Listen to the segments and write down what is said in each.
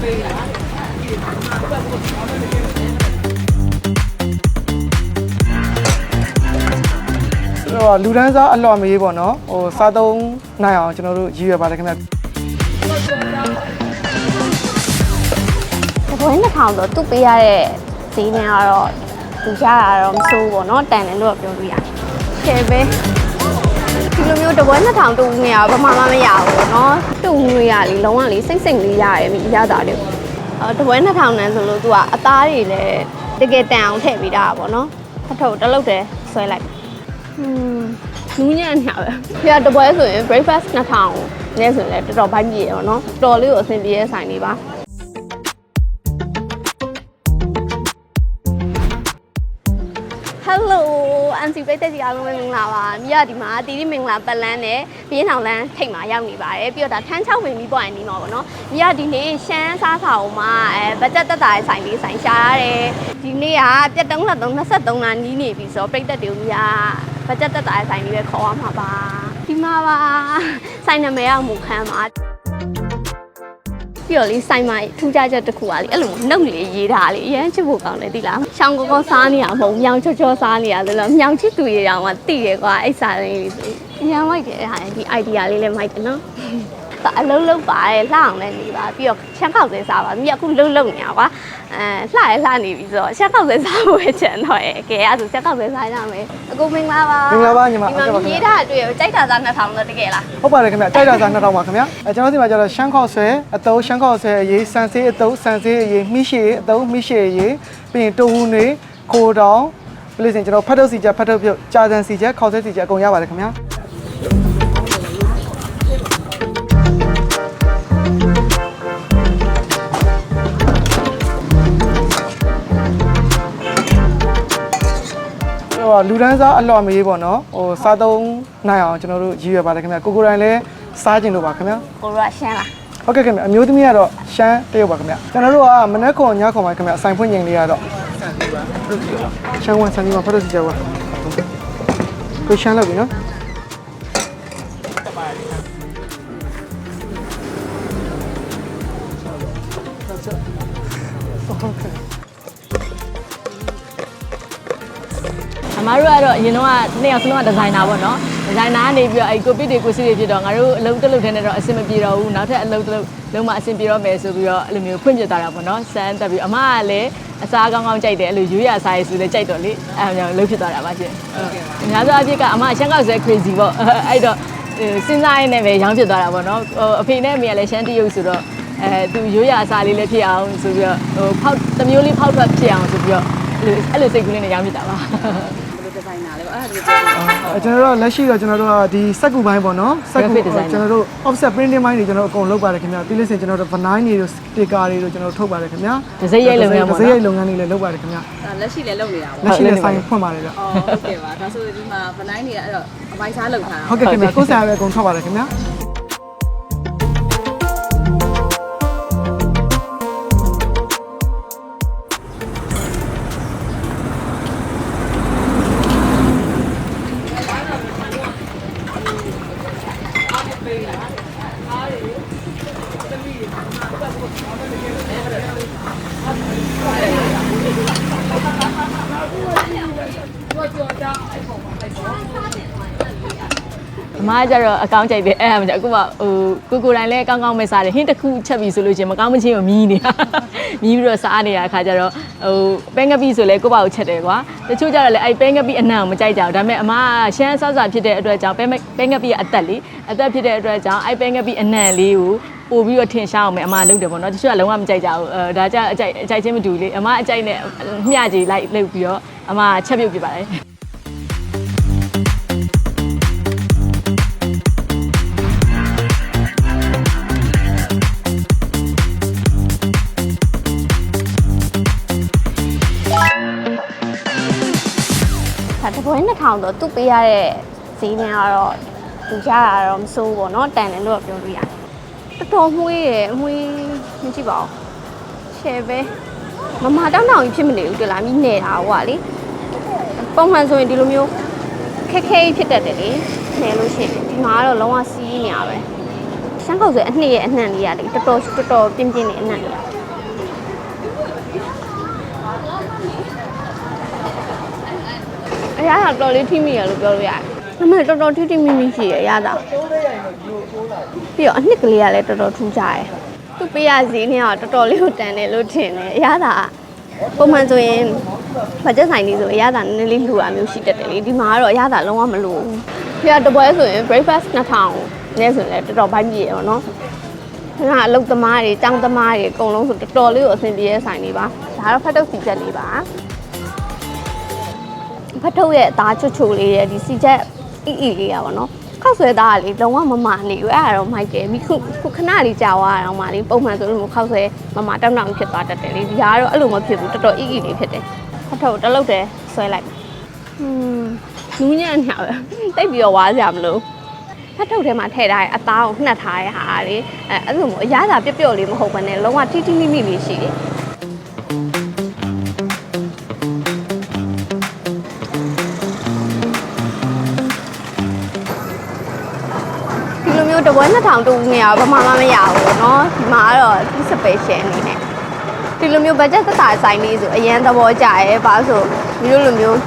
ဟိုလူဒန်းစားအလှော်မေးပေါ့နော်ဟိုစားသုံးနိုင်အောင်ကျွန်တော်တို့ရည်ရွယ်ပါတယ်ခင်ဗျတပွဲနှစ်ထောင်ဆိုသူ့ပေးရတဲ့ဈေးနဲ့ကတော့သူရတာတော့မဆိုးဘူးပေါ့နော်တန်တယ်လို့တော့ပြောလို့ရတယ်။ကဲပဲ ဒီလိုမျိုးတပွဲနှစ်ထောင်တူငွေရဘာမှမမရဘူးပေါ့နော်။တူငွေရလေးလုံးဝလေးစိတ်စိတ်လေးရတယ်မိရတာလေး။အော်တပွဲနှစ်ထောင်နန်းဆိုလို့သူကအသားတွေလည်းတကယ်တန်အောင်ထည့်ပေးတာပေါ့နော်။ဖထုတ်တစ်လုတ်တည်းဆွဲလိုက်။ဟွန်းနူးညံ့ညာပဲ။ပြတပွဲဆိုရင် breakfast 2000နဲ့ဆိုရင်လည်းတော်တော်ဘိုင်းပြေရောနော်။တော်လေးကိုအဆင်ပြေတဲ့ဆိုင်လေးပါ။ Hello အန် စီပိတ်သက်ကြီးအားလုံးပဲမင်္ဂလာပါ။မြရဒီမှာတီတီမင်္ဂလာပတ်လန်းနဲ့ပြင်းထောင်လန်းထိတ်မှာရောက်နေပါတယ်။ပြီးတော့ဒါထန်း6ပင်ပြီးပွားရင်ဒီမှာပေါ့နော်။မြရဒီနေ့ရှမ်းစားဆောင်မှာအဲဘတ်ဂျက်တက်တာရဲ့ဆိုင်လေးဆိုင်ရှာရတယ်။ဒီနေ့ကပြတ်တုံးလက်3 23လနီးနေပြီဆိုတော့ပိတ်သက်တွေကိုမြရဘတ်ဂျက်တက်တာရဲ့ဆိုင်လေးပဲခေါ်ရမှာပါ။ဒီမှာပါ။ဆိုင်နာမည်ကမူခမ်းပါ။ ပြီးတော့လေးဆိုင်မှာထူးခြားချက်တစ်ခုကလေအဲ့လိုနှုတ်လေးရေးထားလေအရင်ချစ်ဖို့ကောင်းတယ်သိလားရှောင်းကောကောစားနေရမဟုတ်မြောင်ချောချောစားနေရတယ်လို့မြောင်ချစ်သူရေတောင်မှတိရကွာအဲ့စားလေးလေးဆိုအရင်မိုက်တယ်အဲ့ဟာဒီ idea လေးလည်းမိုက်တယ်နော်ဒါ အလုံးလုံးပါတယ်လှအောင်လည်းနေပါပြီးတော့ရှမ်းခောက်စဲစားပါမြက်အခုလုံးလုံးနေရကွာအဲလှရဲလှနေပြီဆိုတော့ရှမ်းခောက်စဲစားဖို့ပဲချန်တော့ရဲ့ကဲအဲ့ဒါဆိုရှမ်းခောက်စဲစားရမယ်အကိုမင်္ဂလာပါမင်္ဂလာပါညီမဒီမှာရေးထားတွေ့ရကြိုက်တာစား2000တော့တကယ်လားဟုတ်ပါတယ်ခင်ဗျကြိုက်တာစား2000ပါခင်ဗျအဲကျွန်တော်ဒီမှာကျတော့ရှမ်းခေါက်ဆွဲအတုံးရှမ်းခေါက်ဆွဲအရေးစံစေးအတုံးစံစေးအရေးမိရှိအတုံးမိရှိအရေးပြီးရင်တူဟူနေခိုတောင်ပြီးလို့ရှိရင်ကျွန်တော်ဖတ်ထုတ်စီချက်ဖတ်ထုတ်ပြုတ်ကြာစံစီချက်ခေါက်ဆွဲစီချက်အကုန်ရပါတယ်ခင်ဗျာ ဟိုလူဒန်းစားအလှော်မေးပေါ့နော်ဟိုစားသုံးနိုင်အောင်ကျွန်တော်တို့ရည်ရွယ်ပါတယ်ခင်ဗျကိုကိုတိုင်းလည်းစားကျင်လို့ပါခင်ဗျကိုရရှမ်းလားဟုတ်ကဲ့ခင်ဗျအမျိုးသမီးကတော့ရှမ်းတရုတ်ပါခင်ဗျကျွန်တော်တို့ကမနက်ခွန်ညခွန်ပါခင်ဗျအဆိုင်ဖွင့်ချိန်လေးကတော့ရှမ်းဝန်ဆန်ဒီမှာဖတ်လို့စီကြပါကိုရှမ်းလောက်ပြီနော် မားတို့ကတော့အရင်တော့ကနှစ်ယောက်စလုံးကဒီဇိုင်နာပေါ့နော်ဒီဇိုင်နာကနေပြီးတော့အဲကိုပစ်တွေကိုစီတွေဖြစ်တော့ငါတို့အလုပ်တစ်လုပ်ထဲနဲ့တော့အဆင်မပြေတော့ဘူးနောက်ထပ်အလုပ်တစ်လုပ်လုံးမအဆင်ပြေတော့မယ်ဆိုပြီးတော့အဲ့လိုမျိုးဖွင့်ပြသွားတာပေါ့နော်စမ်းတက်ပြီးအမကလည်းအစားကောင်းကောင်းကြိုက်တယ်အဲ့လိုရွေးရစားရဆိုလည်းကြိုက်တော့လေအဲ့လိုမျိုးလုပ်ဖြစ်သွားတာပါရှင်ဟုတ်ကဲ့ပါအများစုအဖြစ်ကအမရှမ်းကောက်ဆွဲ crazy ပေါ့အဲ့တော့စဉ်းစားရင်းနဲ့ပဲရောင်းဖြစ်သွားတာပေါ့နော်ဟိုအဖေနဲ့အမေကလည်းရှမ်းတရုတ်ဆိုတော့အဲသူရွေးရစားလေးလည်းဖြစ်အောင်ဆိုပြီးတော့ဟိုဖောက်တစ်မျိုးလေးဖောက်ထွက်ဖြစ်အောင်ဆိုပြီးတော့အဲ့လိုအဲ့လိုစိတ်ကူးလေးနဲ့ရောင်းဖြစ်တာပါ အဲကျွန်တော်တို့လက်ရှိတော့ကျွန်တော်တို့ကဒီစက်ကူပိုင်းပေါ့နော်စက်ကူ Graphic designer ကျွန်တော်တို့ offset printing ပိုင်းတွေကျွန်တော်တို့အကုန်လုပ်ပါတယ်ခင်ဗျပြီးလို့ရှိရင်ကျွန်တော်တို့ vinyl တွေတို့ sticker တွေတို့ကျွန်တော်တို့ထုတ်ပါတယ်ခင်ဗျဒစိမ့်ရိုက်လုပ်ငန်းပေါ့နော်ဒစိမ့်ရိုက်လုပ်ငန်းတွေလည်းလုပ်ပါတယ်ခင်ဗျဒါလက်ရှိလည်းလုပ်နေတာပေါ့လက်ရှိလည်းဆိုင်ဖွင့်ပါတယ်ဗျ။အော်ဟုတ်ကဲ့ပါ။ဒါဆိုဒီမှာဗနိုင်းတွေကအဲ့တော့အပိုင်းစားလုပ်ထားတာဟုတ်ကဲ့ခင်ဗျကိုယ်စားပဲအကုန်ထွက်ပါတယ်ခင်ဗျ အမားကျတော့အကောင့်ကြိုက်တယ်အဲ့ဒါမှကျအခုမှဟိုကိုကိုတိုင်းလည်းကောင်းကောင်းပဲစားတယ်ဟင်းတစ်ခုချက်ပြီဆိုလို့ချင်းမကောင်းမချင်းကိုမြည်နေတာမြည်ပြီးတော့စားနေရအခါကျတော့ဟိုပဲငပိဆိုလဲကိုပေါ့ကိုချက်တယ်ကွာတချို့ကျတော့လည်းအဲ့ပဲငပိအနံ့ကိုမကြိုက်ကြဘူးဒါပေမဲ့အမားကရှမ်းဆော့စာဖြစ်တဲ့အတွက်ကြောင့်ပဲပဲငပိကအသက်လေအသက်ဖြစ်တဲ့အတွက်ကြောင့်အဲ့ပဲငပိအနံ့လေးကိုပို့ပြီးတော့ထင်ရှားအောင်မယ်အမလုပ်တယ်ပေါ့နော်တချို့ကလုံးဝမကြိုက်ကြဘူးအဲဒါကြအကြိုက်အကြိုက်ချင်းမတူလေအမအကြိုက်နဲ့မျှကြီးလိုက်လုပ်ပြီးတော့အမချက်ပြုတ်ပြပါတယ် တပွဲ2000တော့သူ့ပေးရတဲ့ဈေးနဲ့ကတော့သူရတာတော့မဆိုးဘူးပေါ့နော်တန်တယ်လို့တော့ပြောလို့ရတယ်တော်တော်မှုေးရယ်အမွေးမကြည့်ပါဘူးရှယ်ပဲမမတောင်းတောင်းကြီးဖြစ်မနေဘူးတလားမိနေတာဟိုကလေပုံမှန်ဆိုရင်ဒီလိုမျိုးခက်ခဲကြီးဖြစ်တတ်တယ်လေနေလို့ရှိရင်ဒီမှာကတော့လုံးဝစီးနေရပဲရှမ်းကောက်ဆိုအနှစ်ရဲ့အနှံ့လေးရတယ်တော်တော်တော်တော်ပြင်းပြင်းနေအနှံ့လေး အရာတော်တော်လေးထိမိရလို့ပြောလို့ရတယ်အမေတော်တော်ထိထိမိမိရှိရအရသာပြီးတော့အနှစ်ကလေးကလည်းတော်တော်ထူးကြတယ်သူပေးရစီနေတော့တော်တော်လေးကိုတန်တယ်လို့ထင်တယ်အရသာပုံမှန်ဆိုရင်ဘတ်ဂျက်ဆိုင်လေးဆိုအရသာနည်းနည်းလေးလှူရမျိုးရှိတတ်တယ်လေဒီမှာကတော့အရသာလုံးဝမလှူဘူးပြီးတော့တပွဲဆိုရင် breakfast 2000နဲ့ဆိုရင်လည်းတော်တော်ပိုင်းကြီးရပါတော့ခဏအလုတ်သမားတွေတောင်းသမားတွေအကုန်လုံးဆိုတော်တော်လေးကိုအဆင်ပြေတဲ့ဆိုင်လေးပါဒါကတော့ဖတ်တုတ်စီချက်လေးပါ ဖတ်တုတ်ရဲ့အသားချွတ်ချွတ်လေးရဲ့ဒီစီချက်အီအီလေးရပါတော့ခောက်ဆွဲသားကလေလုံးဝမမနေဘူးအဲ့ဒါတော့မိုက်တယ်မိခုခုခဏလေးကြာသွားအောင်ပါလေပုံမှန်ဆိုလို့ခောက်ဆွဲမမတောင်းတောင်းဖြစ်သွားတတ်တယ်လေဒီဟာကတော့အဲ့လိုမဖြစ်ဘူးတော်တော်အီအီလေးဖြစ်တယ်ဖတ်တုတ်တလုတ်တယ်ဆွဲလိုက်ဟွန်းနူးညံ့ညာပဲတိတ်ပြီးတော့ဝါးကြမလို့ဖတ်ထုတ်ထဲမှာထည့်ထားတဲ့အသားကိုနှက်ထားတဲ့ဟာလေအဲအဲ့လိုမျိုးအရသာပြပြလေးမဟုတ်ဘဲနဲ့လုံးဝတိတိမိမိလေးရှိတယ် ဒီလိုမျိုးတပွဲ2000တူနေရဘာမှမမရဘူးเนาะဒီမှာကတော့ဒီ special အနေနဲ့ဒီလိုမျိုး budget သက်သာဆိုင်လေးဆိုအရန်သဘောကျရဲဘာလို့ဆိုဒီလိုလိုမျိုး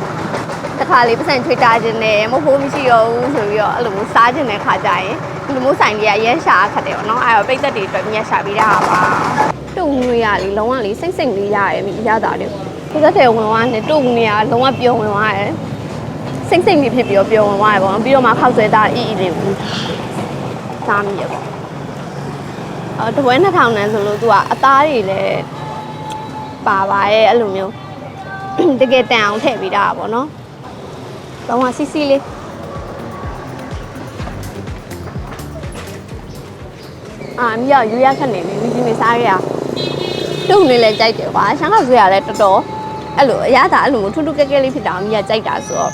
တစ်ခါလေးပတ်စံထွေးတာခြင်းနဲ့မဟုတ်ဘူးမရှိတော့ဘူးဆိုပြီးတော့အဲ့လိုမျိုးစားခြင်းတဲ့ခါကြရင်ဒီလိုမျိုးဆိုင်လေးကရမ်းရှာခတ်တယ်ပေါ့နော်အဲ့တော့ပိတ်သက်တွေအတွက်မြတ်ရှာပေးတာပါတုံငွေရလေးလုံးဝလေးစိတ်စိတ်လေးရတယ်မိရတာတယ်ပိတ်သက်တွေဝင်သွားတယ်တုံငွေရလုံးဝပျော်ဝင်သွားတယ်စိတ်စိတ်လေးဖြစ်ပြီးတော့ပျော်ဝင်သွားတယ်ပေါ့နော်ပြီးတော့မှခောက်ဆွဲသားအီအီလေးကို စားမိရပေါ့အော်တပွဲ2000နန်းဆိုလို့သူကအသားတွေလည်းပါပါရဲ့အဲ့လိုမျိုးတကယ်တန်အောင်ထည့်ပေးတာပေါ့နော်လုံးဝစီစီလေးအာမြရယူရခက်နေပြီဒီနေ့စားရရတုံလေးလည်းကြိုက်တယ်ကွာရှမ်းကောက်ဆွဲရလဲတော်တော်အဲ့လိုအရသာအဲ့လိုမျိုးထူးထူးကဲကဲလေးဖြစ်တာမြရကြိုက်တာဆိုတော့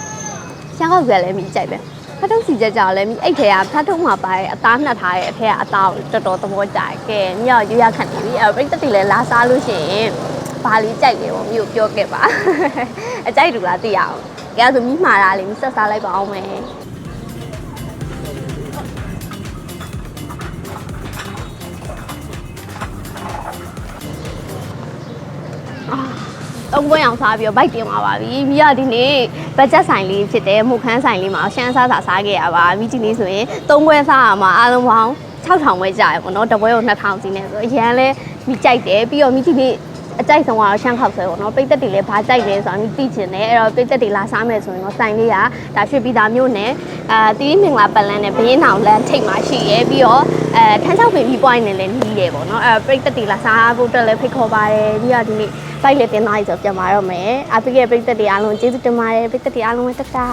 ရှမ်းကောက်ဆွဲလည်းမြကြိုက်ပဲ ဖတ်ထုံးစီချက်ကြောင်လည်းမြအဲ့ထဲကဖတ်ထုံးမှာပါရဲ့အသားနှက်ထားရဲ့အထက်ကအသားကိုတော်တော်သဘောကျတယ်ကဲမြရယူရခက်နေပြီအဲ့ပြိတ္တတီလည်းလာစားလို့ရှိရင်ဘာလေးကြိုက်လဲပေါ့မြို့ပြောခဲ့ပါအကြိုက်တူလားသိရအောင်။ကြဆိုမိမှားတာလေမိဆက်စားလိုက်ပါအောင်မယ်။ တော့ဘွဲအောင်စားပြီးတော့ဘိုက်တင်သွားပါပြီ။မိရဒီနေ့ဘတ်ဂျက်ဆိုင်လေးဖြစ်တယ်မုတ်ခမ်းဆိုင်လေးမှာရှမ်းစားစာစားခဲ့ရပါမိဒီနေ့ဆိုရင်၃ဘွဲစားရမှာအားလုံးပေါင်း6000ပဲကြာရပေါ့နော်တပွဲကို2000စီနဲ့ဆိုအရန်လဲမိကြိုက်တယ်ပြီးတော့မိဒီနေ့ အကြိုက်ဆုံးကတော့ရှမ်းခောက်ဆွဲပေါ့နော်ပိတ်သက်တွေလည်းဘာကြိုက်လဲဆိုတာမိသိချင်တယ်အဲ့တော့ပိတ်သက်တွေလာစားမယ်ဆိုရင်တော့ဆိုင်လေးကဒါရွှေပြည်သာမြို့နယ်အာတီးမင်္ဂလာပတ်လန်းနဲ့ဘင်းအောင်လန်းထိတ်မှာရှိရဲပြီးတော့အဲထန်းချောက်ပင်ပြီး point နဲ့လည်းနီးတယ်ပေါ့နော်အဲ့တော့ပိတ်သက်တွေလာစားဖို့အတွက်လည်းဖိတ်ခေါ်ပါတယ်ပြီးတော့ဒီနေ့ဘိုက်လည်းတင်သားရီဆိုပြန်มาတော့မယ်အပိကဲပိတ်သက်တွေအားလုံးကျေးဇူးတင်ပါတယ်ပိတ်သက်တွေအားလုံးပဲတက်တာ